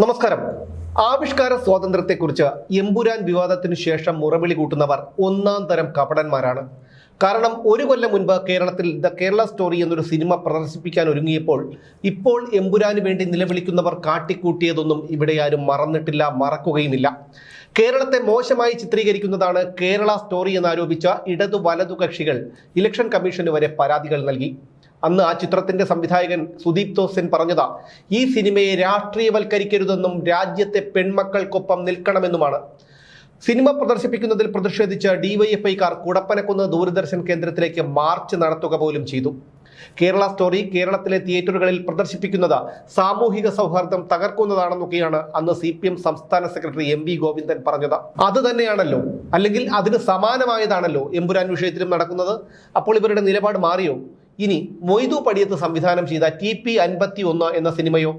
നമസ്കാരം. ആവിഷ്കാര സ്വാതന്ത്ര്യത്തെക്കുറിച്ച് എമ്പുരാൻ വിവാദത്തിനു ശേഷം മുറവിളി കൂട്ടുന്നവർ ഒന്നാം തരം കപടന്മാരാണ്. കാരണം ഒരു കൊല്ലം മുൻപ് കേരളത്തിൽ ദ കേരള സ്റ്റോറി എന്നൊരു സിനിമ പ്രദർശിപ്പിക്കാൻ ഒരുങ്ങിയപ്പോൾ ഇപ്പോൾ എമ്പുരാന് വേണ്ടി നിലവിളിക്കുന്നവർ കാട്ടിക്കൂട്ടിയതൊന്നും ഇവിടെ ആരും മറന്നിട്ടില്ല മറക്കുകയുമില്ല. കേരളത്തെ മോശമായി ചിത്രീകരിക്കുന്നതാണ് കേരള സ്റ്റോറി എന്നാരോപിച്ച ഇടതു വലതു കക്ഷികൾ ഇലക്ഷൻ കമ്മീഷന് വരെ പരാതികൾ നൽകി. അന്ന് ആ ചിത്രത്തിന്റെ സംവിധായകൻ സുദീപ് തോസൻ പറഞ്ഞതാ ഈ സിനിമയെ രാഷ്ട്രീയവൽക്കരിക്കരുതെന്നും രാജ്യത്തെ പെൺമക്കൾക്കൊപ്പം നിൽക്കണമെന്നുമാണ്. സിനിമ പ്രദർശിപ്പിക്കുന്നതിൽ പ്രതിഷേധിച്ച ഡിവൈഎഫ്ഐക്കാർ കുടപ്പനക്കുന്ന് ദൂരദർശൻ കേന്ദ്രത്തിലേക്ക് മാർച്ച് നടത്തുക പോലും ചെയ്തു. കേരള സ്റ്റോറി കേരളത്തിലെ തിയേറ്ററുകളിൽ പ്രദർശിപ്പിക്കുന്നത് സാമൂഹിക സൗഹാർദ്ദം തകർക്കുന്നതാണെന്നൊക്കെയാണ് അന്ന് സി പി എം സംസ്ഥാന സെക്രട്ടറി എം വി ഗോവിന്ദൻ പറഞ്ഞത്. അത് തന്നെയാണല്ലോ അല്ലെങ്കിൽ അതിന് സമാനമായതാണല്ലോ എമ്പുരാൻ വിഷയത്തിലും നടക്കുന്നത്. അപ്പോൾ ഇവരുടെ നിലപാട് മാറിയോ? ഇനി മൊയ്തു പടിയത്ത് സംവിധാനം ചെയ്ത ടി പി അൻപത്തി ഒന്ന് എന്ന സിനിമയോ?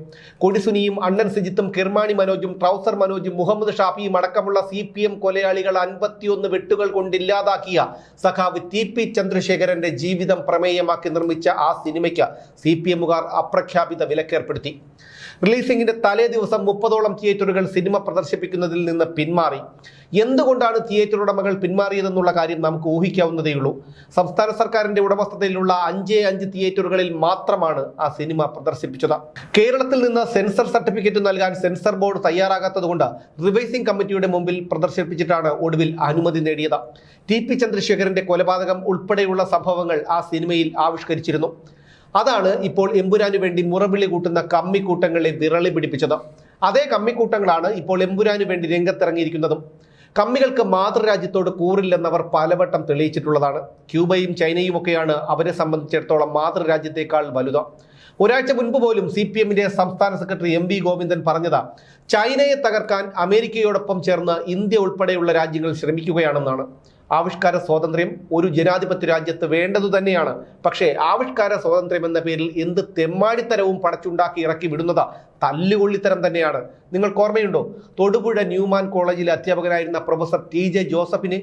കൊടിസുനിയും അണ്ണൻ സിജിത്തും കിർമാണി മനോജും ട്രൗസർ മനോജും മുഹമ്മദ് ഷാഫിയും അടക്കമുള്ള സി പി എം കൊലയാളികൾ അൻപത്തിയൊന്ന് വെട്ടുകൾ കൊണ്ടില്ലാതാക്കിയ സഖാവ് ടി പി ചന്ദ്രശേഖരന്റെ ജീവിതം പ്രമേയമാക്കി നിർമ്മിച്ച ആ സിനിമയ്ക്ക് സി പി എമ്മുകാർ അപ്രഖ്യാപിത വിലക്കേർപ്പെടുത്തി. റിലീസിംഗിന്റെ തലേ ദിവസം മുപ്പതോളം തിയേറ്ററുകൾ സിനിമ പ്രദർശിപ്പിക്കുന്നതിൽ നിന്ന് പിന്മാറി. എന്തുകൊണ്ടാണ് തിയേറ്റർ ഉടമകൾ പിന്മാറിയതെന്നുള്ള കാര്യം നമുക്ക് ഊഹിക്കാവുന്നതേയുള്ളൂ. സംസ്ഥാന സർക്കാരിന്റെ ഉടമസ്ഥതയിലുള്ള അഞ്ചേ അഞ്ച് തിയേറ്ററുകളിൽ മാത്രമാണ് ആ സിനിമ പ്രദർശിപ്പിച്ചത്. കേരളത്തിൽ നിന്ന് സെൻസർ സർട്ടിഫിക്കറ്റ് നൽകാൻ സെൻസർ ബോർഡ് തയ്യാറാകാത്തതുകൊണ്ട് റിവൈസിംഗ് കമ്മിറ്റിയുടെ മുമ്പിൽ പ്രദർശിപ്പിച്ചിട്ടാണ് ഒടുവിൽ അനുമതി നേടിയത്. ടി പി ചന്ദ്രശേഖരന്റെ കൊലപാതകം ഉൾപ്പെടെയുള്ള സംഭവങ്ങൾ ആ സിനിമയിൽ ആവിഷ്കരിച്ചിരുന്നു. അതാണ് ഇപ്പോൾ എമ്പുരാനു വേണ്ടി മുറവിളി കൂട്ടുന്ന കമ്മിക്കൂട്ടങ്ങളെ വിരളി പിടിപ്പിച്ചത്. അതേ കമ്മിക്കൂട്ടങ്ങളാണ് ഇപ്പോൾ എമ്പുരാനു വേണ്ടി രംഗത്തിറങ്ങിയിരിക്കുന്നതും. കമ്മികൾക്ക് മാതൃരാജ്യത്തോട് കൂറില്ലെന്നവർ പലവട്ടം തെളിയിച്ചിട്ടുള്ളതാണ്. ക്യൂബയും ചൈനയും ഒക്കെയാണ് അവരെ സംബന്ധിച്ചിടത്തോളം മാതൃരാജ്യത്തേക്കാൾ വലുത്. ഒരാഴ്ച മുൻപ് പോലും സി പി എമ്മിന്റെ സംസ്ഥാന സെക്രട്ടറി എം വി ഗോവിന്ദൻ പറഞ്ഞതാ ചൈനയെ തകർക്കാൻ അമേരിക്കയോടൊപ്പം ചേർന്ന് ഇന്ത്യ ഉൾപ്പെടെയുള്ള രാജ്യങ്ങൾ ശ്രമിക്കുകയാണെന്നാണ്. ആവിഷ്കാര സ്വാതന്ത്ര്യം ഒരു ജനാധിപത്യ രാജ്യത്ത് വേണ്ടതു തന്നെയാണ്. പക്ഷേ ആവിഷ്കാര സ്വാതന്ത്ര്യം എന്ന പേരിൽ എന്ത് തെമ്മാടിത്തരവും പടച്ചുണ്ടാക്കി ഇറക്കി വിടുന്നത് തല്ലുകൊള്ളിത്തരം തന്നെയാണ്. നിങ്ങൾക്ക് ഓർമ്മയുണ്ടോ? തൊടുപുഴ ന്യൂമാൻ കോളേജിലെ അധ്യാപകനായിരുന്ന പ്രൊഫസർ ടി ജെ ജോസഫിനെ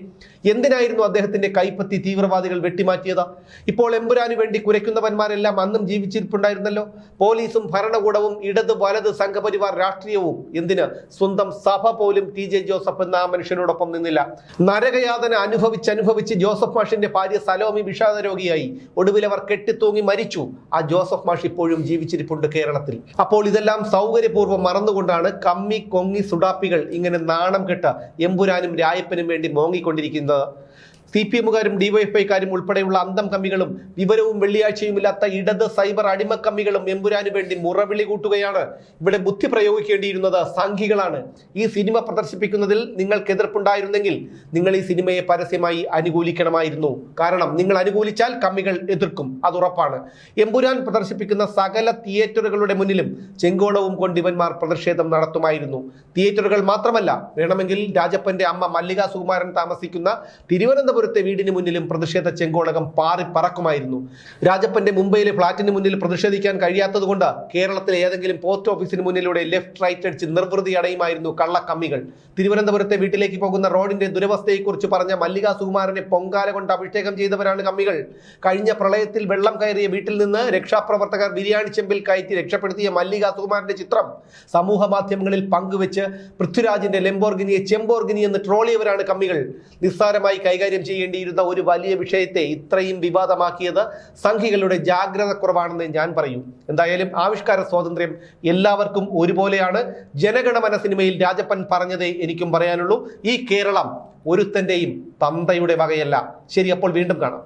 എന്തിനായിരുന്നു അദ്ദേഹത്തിന്റെ കൈപ്പത്തി തീവ്രവാദികൾ വെട്ടിമാറ്റിയത്? ഇപ്പോൾ എമ്പുരാനു വേണ്ടി കുരയ്ക്കുന്നവന്മാരെല്ലാം അന്നും ജീവിച്ചിരിപ്പുണ്ടായിരുന്നല്ലോ. പോലീസും ഭരണകൂടവും ഇടത് വലത് സംഘപരിവാർ രാഷ്ട്രീയവും. എന്തിന്? സ്വന്തം സഭ പോലും ടി ജെ ജോസഫ് എന്ന ആ മനുഷ്യനോടൊപ്പം നിന്നില്ല. നരകയാതന അനുഭവിച്ച് അനുഭവിച്ച് ജോസഫ് മാഷിന്റെ ഭാര്യ സലോമി വിഷാദ രോഗിയായി ഒടുവിൽ അവർ കെട്ടിത്തൂങ്ങി മരിച്ചു. ആ ജോസഫ് മാഷ് ഇപ്പോഴും ജീവിച്ചിരിപ്പുണ്ട് കേരളത്തിൽ. അപ്പോൾ ഇതെല്ലാം സൗകര്യപൂർവം മറന്നുകൊണ്ടാണ് കമ്മി കൊങ്ങി സുഡാപ്പികൾ ഇങ്ങനെ നാണം കെട്ട എമ്പുരാനും രായപ്പനും വേണ്ടി മോങ്ങിക്കൊണ്ടിരിക്കുന്നത്. സി പി എമ്മുകാരും ഡിവൈഎഫ്ഐക്കാരും ഉൾപ്പെടെയുള്ള അന്തം കമ്മികളും വിവരവും വെള്ളിയാഴ്ചയും ഇല്ലാത്ത ഇടത് സൈബർ അടിമക്കമ്മികളും എമ്പുരാന് വേണ്ടി മുറവിളി കൂട്ടുകയാണ്. ഇവിടെ ബുദ്ധി പ്രയോഗിക്കേണ്ടിയിരുന്നത് സംഘികളാണ്. ഈ സിനിമ പ്രദർശിപ്പിക്കുന്നതിൽ നിങ്ങൾക്ക് എതിർപ്പുണ്ടായിരുന്നെങ്കിൽ നിങ്ങൾ ഈ സിനിമയെ പരസ്യമായി അനുകൂലിക്കണമായിരുന്നു. കാരണം നിങ്ങൾ അനുകൂലിച്ചാൽ കമ്മികൾ എതിർക്കും. അത് ഉറപ്പാണ്. എമ്പുരാൻ പ്രദർശിപ്പിക്കുന്ന സകല തിയേറ്ററുകളുടെ മുന്നിലും ചെങ്കോളവും കൊണ്ട് ഇവന്മാർ പ്രതിഷേധം നടത്തുമായിരുന്നു. തിയേറ്ററുകൾ മാത്രമല്ല വേണമെങ്കിൽ രാജപ്പന്റെ അമ്മ മല്ലിക സുകുമാരൻ താമസിക്കുന്ന തിരുവനന്തപുരത്തെ വീടിന് മുന്നിലും പ്രതിഷേധ ചെങ്കോളകം പാറി പറക്കുമായിരുന്നു. രാജപ്പന്റെ മുംബൈയിലെ ഫ്ളാറ്റിന് മുന്നിൽ പ്രതിഷേധിക്കാൻ കഴിയാത്തതുകൊണ്ട് കേരളത്തിലെ ഏതെങ്കിലും പോസ്റ്റ് ഓഫീസിന് മുന്നിലൂടെ ലെഫ്റ്റ് റൈറ്റ് അടിച്ച് നിർവൃതി അടയുമായിരുന്നു കള്ളക്കമ്മികൾ. തിരുവനന്തപുരത്തെ വീട്ടിലേക്ക് പോകുന്ന റോഡിന്റെ ദുരവസ്ഥയെക്കുറിച്ച് പറഞ്ഞ മല്ലിക സുകുമാരനെ പൊങ്കാല കൊണ്ട് അഭിഷേകം ചെയ്തവരാണ് കമ്മികൾ. കഴിഞ്ഞ പ്രളയത്തിൽ വെള്ളം കയറിയ വീട്ടിൽ നിന്ന് രക്ഷാപ്രവർത്തകർ ബിരിയാണി ചെമ്പിൽ കയറ്റി രക്ഷപ്പെടുത്തിയ മല്ലിക സുകുമാരന്റെ ചിത്രം സമൂഹ മാധ്യമങ്ങളിൽ പങ്കുവെച്ച് പൃഥ്വിരാജിന്റെ ലെംബോർഗിനിയെ ചെമ്പോർഗിനി എന്ന് ട്രോളിയവരാണ് കമ്മികൾ. നിസ്സാരമായി കൈകാര്യം ചെയ്യേണ്ടിയിരുന്ന ഒരു വലിയ വിഷയത്തെ ഇത്രയും വിവാദമാക്കിയത് സംഘികളുടെ ജാഗ്രത കുറവാണെന്ന് ഞാൻ പറയും. എന്തായാലും ആവിഷ്കാര സ്വാതന്ത്ര്യം എല്ലാവർക്കും ഒരുപോലെയാണ്. ജനഗണമന സിനിമയിൽ രാജപ്പൻ പറഞ്ഞതേ എനിക്കും പറയാനുള്ളൂ. ഈ കേരളം ഒരുത്തന്റെയും തന്തയുടെ വകയല്ല. ശരി അപ്പോൾ വീണ്ടും കാണാം.